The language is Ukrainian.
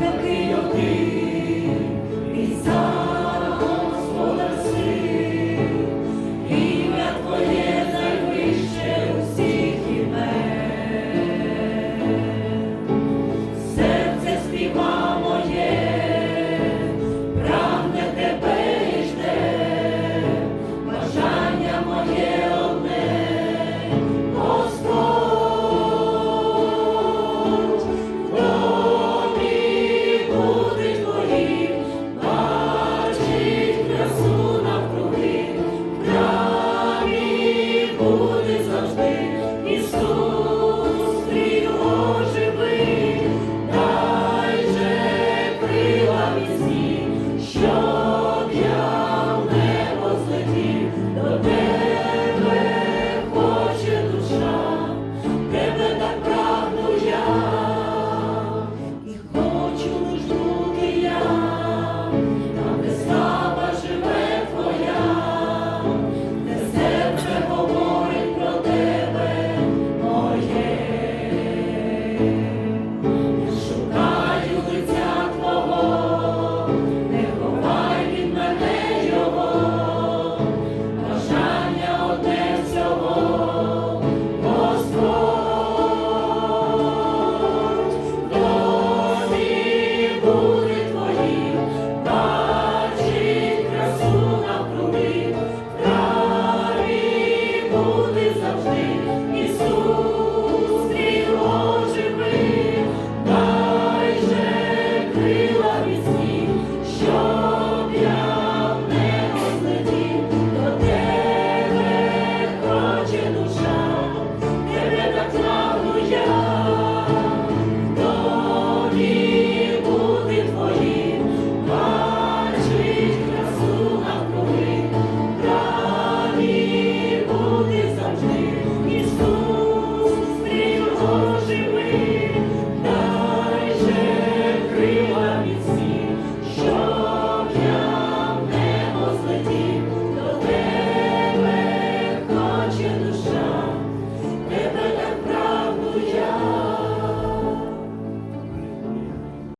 такий один, і сам ім'я Твоє найвище усіх імен. Серце співає. of me.